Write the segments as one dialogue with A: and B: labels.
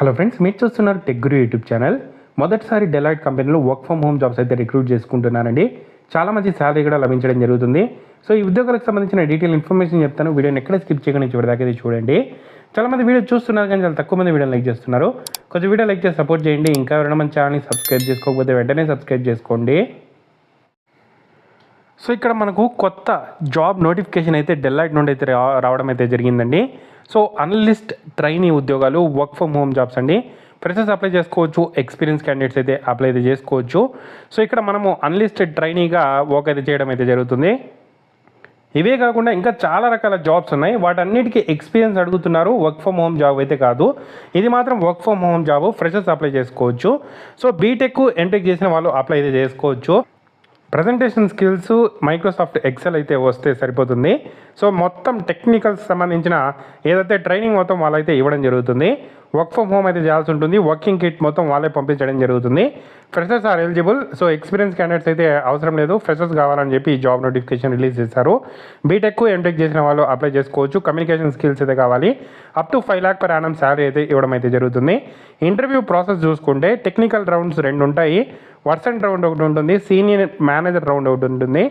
A: Hello friends మీరు చూస్తున్నారు tech guru YouTube channel మొదటిసారి డెలాయిట్ కంపెనీలో వర్క్ ఫ్రమ్ హోమ్ జాబ్స్ అయితే రిక్రూట్ చేసుకుంటున్నారండి. చాలా మంచి శాలరీ కూడా లభించడం జరుగుతుంది. సో ఈ ఉద్యోగాలకు సంబంధించిన డీటెయిల్ ఇన్ఫర్మేషన్ చెప్తాను. వీడియోని ఎక్కడ స్కిప్ చేయకుండా చివరిదాకా అయితే చూడండి. చాలా మంది వీడియో చూస్తున్నారు కానీ చాలా తక్కువ మంది వీడియో లైక్ చేస్తున్నారు. కొంచెం వీడియో లైక్ చేసి సపోర్ట్ చేయండి. ఇంకా ఎవరైనా మన ఛానల్ని సబ్స్క్రైబ్ చేసుకోకపోతే వెంటనే సబ్స్క్రైబ్ చేసుకోండి. సో ఇక్కడ మనకు కొత్త జాబ్ నోటిఫికేషన్ అయితే డెల్లైట్ నుండి అయితే రావడం అయితే జరిగిందండి. సో అనలిస్ట్ ట్రైనీ ఉద్యోగాలు వర్క్ ఫ్రమ్ హోమ్ జాబ్స్ అండి. ఫ్రెషర్స్ అప్లై చేసుకోవచ్చు ఎక్స్పీరియన్స్ క్యాండిడేట్స్ అయితే అప్లై అయితే చేసుకోవచ్చు. సో ఇక్కడ మనము అన్లిస్టెడ్ ట్రైనీగా వర్క్ అయితే చేయడం అయితే జరుగుతుంది. ఇవే కాకుండా ఇంకా చాలా రకాల జాబ్స్ ఉన్నాయి. వాటన్నిటికీ ఎక్స్పీరియన్స్ అడుగుతున్నారు వర్క్ ఫ్రమ్ హోమ్ జాబ్ అయితే కాదు. ఇది మాత్రం work from home job freshers apply చేసుకోవచ్చు. సో బీటెక్ ఎంటెక్ చేసిన వాళ్ళు అప్లై అయితే చేసుకోవచ్చు. ప్రజెంటేషన్ స్కిల్స్ మైక్రోసాఫ్ట్ ఎక్సెల్ అయితే వస్తే సరిపోతుంది. సో మొత్తం టెక్నికల్స్ సంబంధించిన ఏదైతే ట్రైనింగ్ మొత్తం వాళ్ళైతే ఇవ్వడం జరుగుతుంది. వర్క్ ఫ్రమ్ హోమ్ అయితే చేయాల్సి ఉంటుంది. వర్కింగ్ కిట్ మొత్తం వాళ్ళే పంపించడం జరుగుతుంది. Freshers are eligible. So experience candidates అయితే అవసరం లేదు. ఫ్రెషర్స్ కావాలని చెప్పి ఈ జాబ్ నోటిఫికేషన్ రిలీజ్ చేశారు. బీటెక్ ఎంటెక్ చేసిన వాళ్ళు అప్లై చేసుకోవచ్చు. కమ్యూనికేషన్ స్కిల్స్ అయితే కావాలి. Up to five lakh per annum salary అయితే ఇవ్వడం అయితే జరుగుతుంది. ఇంటర్వ్యూ ప్రాసెస్ చూసుకుంటే టెక్నికల్ రౌండ్స్ రెండు ఉంటాయి. వర్సెంట్ రౌండ్ ఒకటి ఉంటుంది. సీనియర్ మేనేజర్ రౌండ్ ఒకటి ఉంటుంది.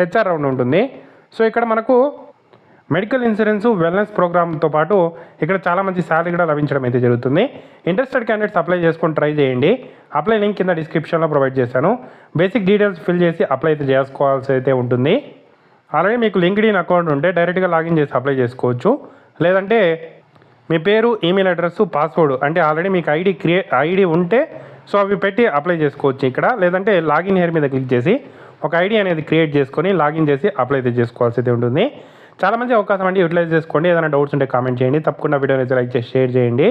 A: హెచ్ఆర్ రౌండ్ ఉంటుంది. సో ఇక్కడ మనకు మెడికల్ ఇన్సూరెన్స్ వెల్నెస్ ప్రోగ్రామ్తో పాటు ఇక్కడ చాలా మంచి శాలరీ కూడా లభించడం అయితే జరుగుతుంది. ఇంట్రెస్టెడ్ క్యాండిడేట్స్ అప్లై చేసుకొని ట్రై చేయండి. అప్లై లింక్ కింద డిస్క్రిప్షన్లో ప్రొవైడ్ చేశాను. బేసిక్ డీటెయిల్స్ ఫిల్ చేసి అప్లై అయితే చేసుకోవాల్సి అయితే ఉంటుంది. ఆల్రెడీ మీకు లింక్డ్ ఇన్ అకౌంట్ ఉంటే డైరెక్ట్గా లాగిన్ చేసి అప్లై చేసుకోవచ్చు. లేదంటే మీ పేరు ఈమెయిల్ అడ్రస్ పాస్వర్డ్ అంటే ఆల్రెడీ మీకు ఐడి క్రియే ఐడి ఉంటే సో అవి పెట్టి అప్లై చేసుకోవచ్చు ఇక్కడ. లేదంటే లాగిన్ హెయిర్ మీద క్లిక్ చేసి ఒక ఐడి అనేది క్రియేట్ చేసుకొని లాగిన్ చేసి అప్లై అయితే చేసుకోవాల్సి అయితే ఉంటుంది. చాలా మంచి అవకాశం అండి యూటిలైజ్ చేసుకోండి. ఏదైనా డౌట్స్ ఉంటే కామెంట్ చేయండి. తప్పకుండా వీడియోని అయితే లైక్ చేసి షేర్ చేయండి.